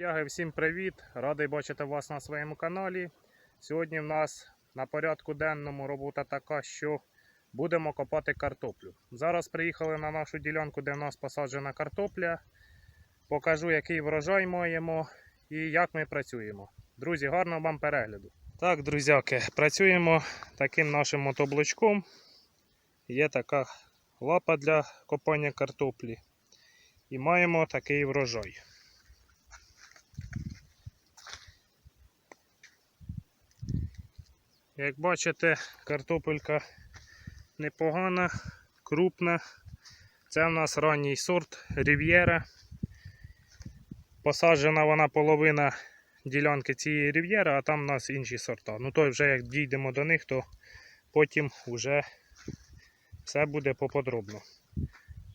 Дяги, всім привіт! Радий бачити вас на своєму каналі. Сьогодні в нас на порядку денному робота така, що будемо копати картоплю. Зараз приїхали на нашу ділянку, де в нас посаджена картопля. Покажу, який врожай маємо і як ми працюємо. Друзі, гарного вам перегляду. Так, друзяки, працюємо таким нашим мотоблочком. Є така лапа для копання картоплі. І маємо такий врожай. Як бачите, картопелька непогана, крупна. Це в нас ранній сорт Рів'єра. Посаджена вона половина ділянки цієї Рів'єра, а там у нас інші сорта. Ну то вже як дійдемо до них, то потім вже все буде поподробно.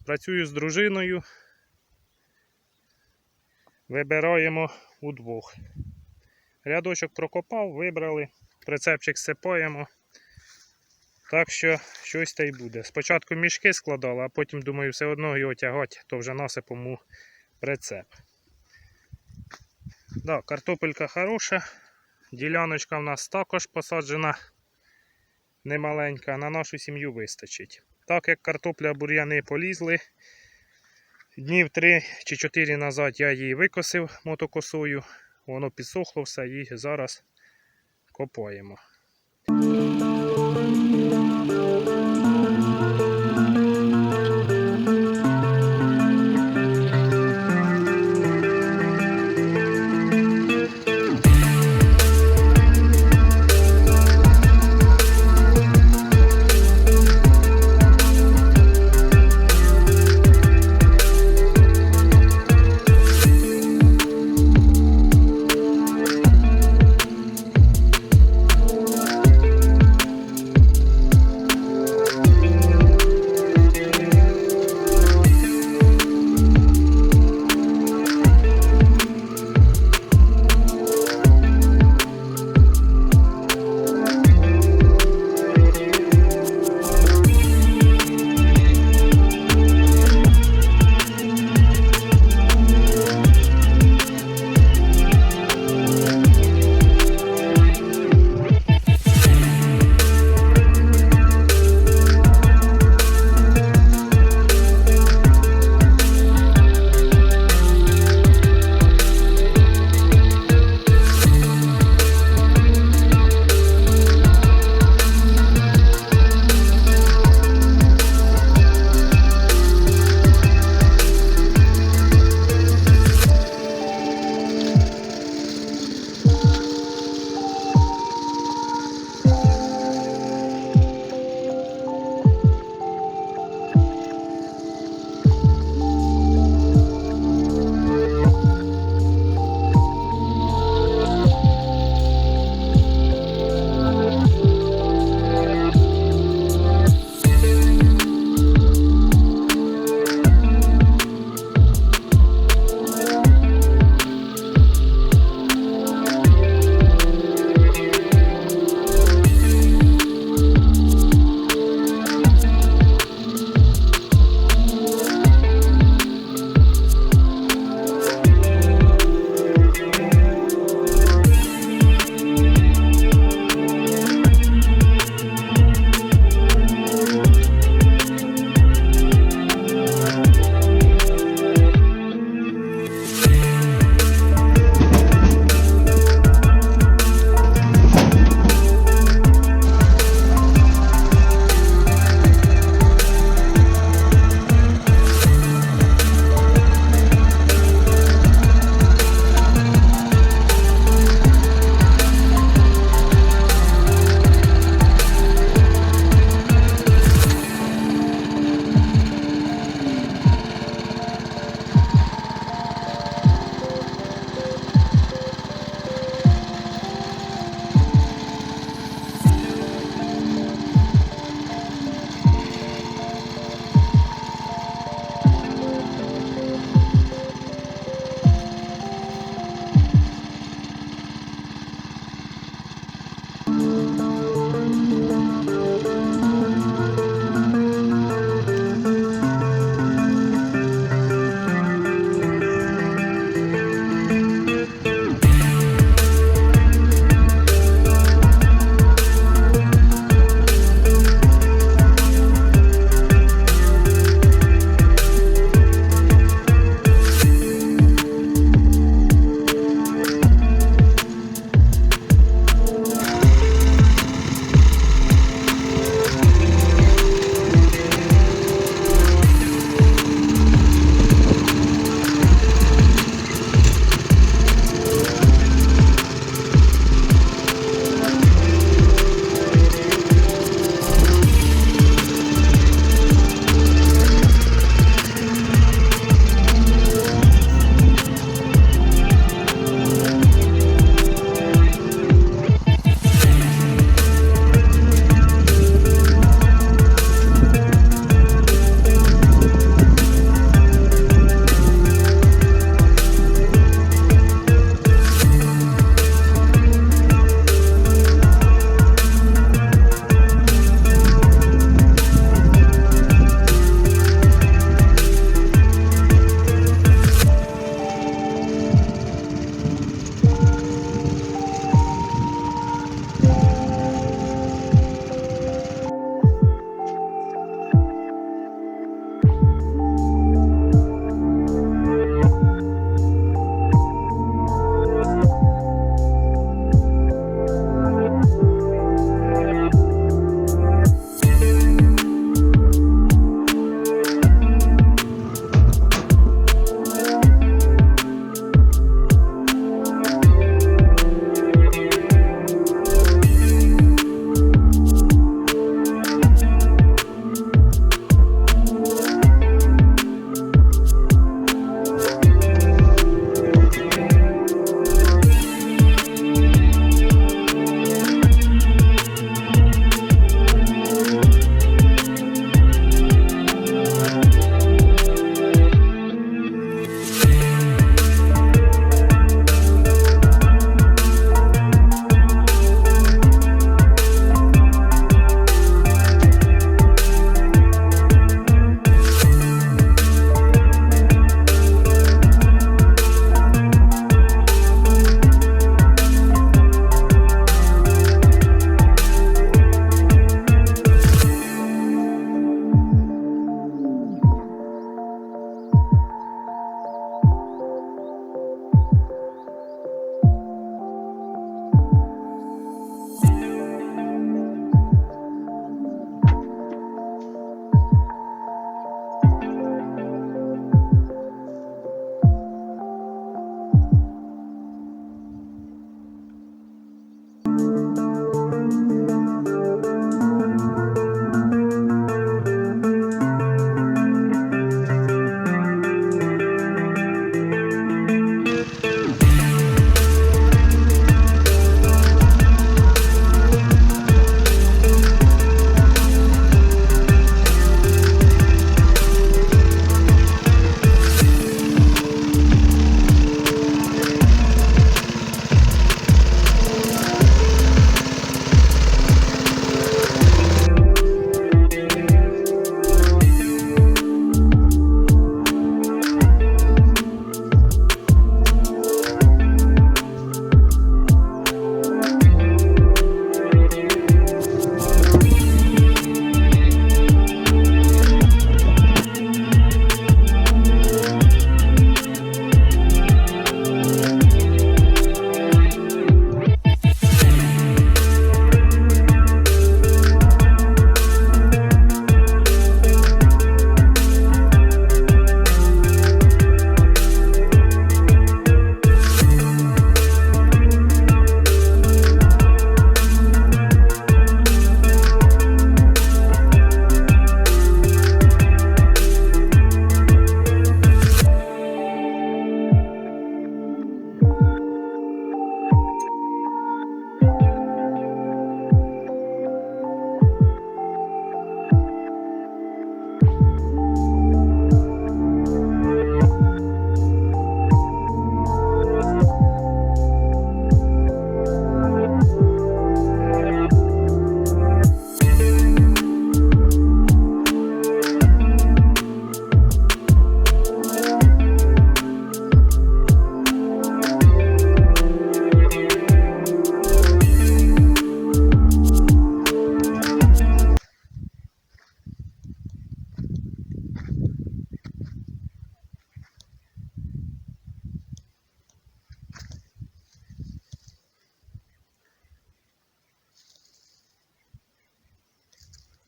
Працюю з дружиною. Вибираємо удвох. Рядочок прокопав, вибрали прицепчик сипаємо. Так що щось та й буде. Спочатку мішки складали, а потім, думаю, все одно його тягати, то вже насипом у прицеп. Да, картопелька хороша. Діляночка в нас також посаджена немаленька, на нашу сім'ю вистачить. Так як картопля бур'яни полізли, днів 3 чи 4 назад я її викосив мотокосою, воно підсохло все і зараз копаємо.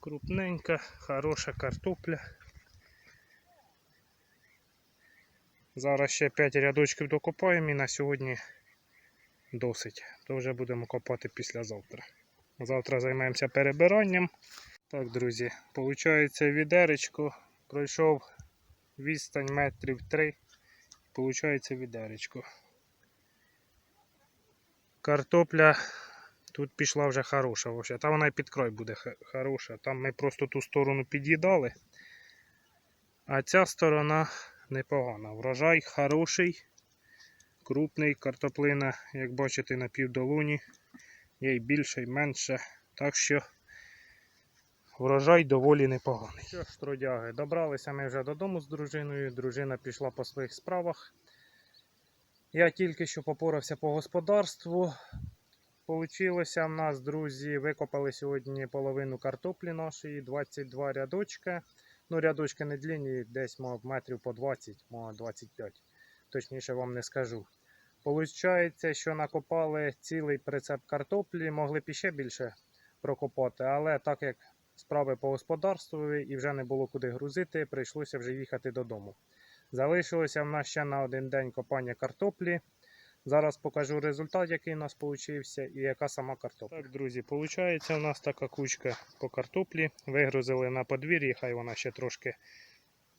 Крупненька, хороша картопля. Зараз ще 5 рядочків докопаємо і на сьогодні досить. То вже будемо копати післязавтра. Завтра займемося перебиранням. Так, друзі, виходить відеречко. Пройшов відстань метрів 3. Получається відеречко. Картопля тут пішла вже хороша. Вообще. Та вона і під край буде хороша. Там ми просто ту сторону під'їдали. А ця сторона непогана. Врожай хороший, крупний картоплина, як бачите, на півдолуні. Є й більше, і менше. Так що врожай доволі непоганий. Що ж, трудяги, добралися ми вже додому з дружиною. Дружина пішла по своїх справах. Я тільки що попорався по господарству. Получилося в нас, друзі, викопали сьогодні половину картоплі нашої, 22 рядочка. Ну, рядочки не длинні, десь мав метрів по 20, може 25. Точніше вам не скажу. Получається, що накопали цілий прицеп картоплі, могли б іще більше прокопати, але так як справи по господарству і вже не було куди грузити, прийшлося вже їхати додому. Залишилося в нас ще на один день копання картоплі. Зараз покажу результат, який у нас получився, і яка сама картопля. Так, друзі, виходить, у нас така кучка по картоплі. Вигрузили на подвір'ї, хай вона ще трошки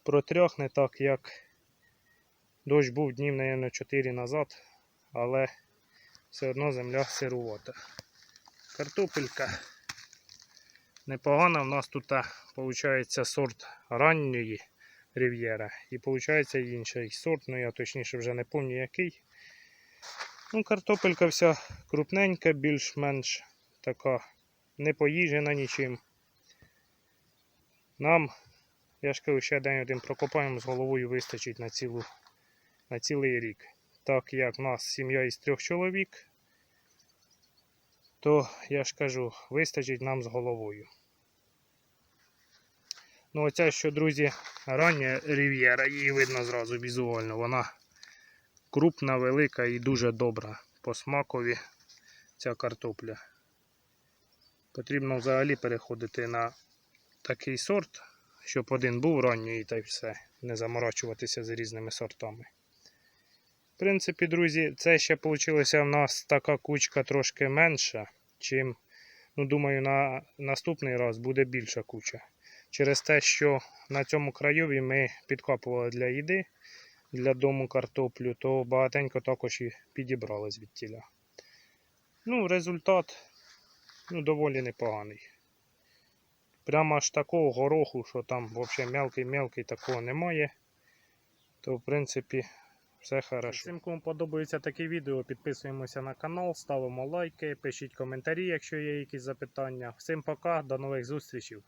протряхне, так як дощ був днів, мабуть, 4 назад, але все одно земля сирувата. Картопелька непогана. У нас тут виходить сорт ранньої Рів'єра. І виходить інший сорт, ну я точніше вже не пам'ятаю який. Ну, картопелька вся крупненька, більш-менш така не поїжена нічим. Нам, я ж кажу, ще день один прокопаємо з головою вистачить на, цілу, на цілий рік. Так як в нас сім'я із трьох чоловік, то я ж кажу, вистачить нам з головою. Ну, оця, що, друзі, рання рів'єра, її видно зразу візуально. Вона крупна, велика і дуже добра по смакові ця картопля. Потрібно взагалі переходити на такий сорт, щоб один був ранньої та й все. Не заморачуватися з різними сортами. В принципі, друзі, це ще вийшла в нас така кучка трошки менша, чим, ну, думаю, на наступний раз буде більша куча. Через те, що на цьому краєві ми підкопували для їди, для дому картоплю, то багатенько також і підібрали звідтіля. Ну, результат ну, доволі непоганий. Прямо аж такого гороху, що там взагалі мелкий-мелкий, такого немає. То, в принципі, все хорошо. Всім, кому подобається таке відео, підписуємося на канал, ставимо лайки, пишіть коментарі, якщо є якісь запитання. Всім пока, до нових зустрічей.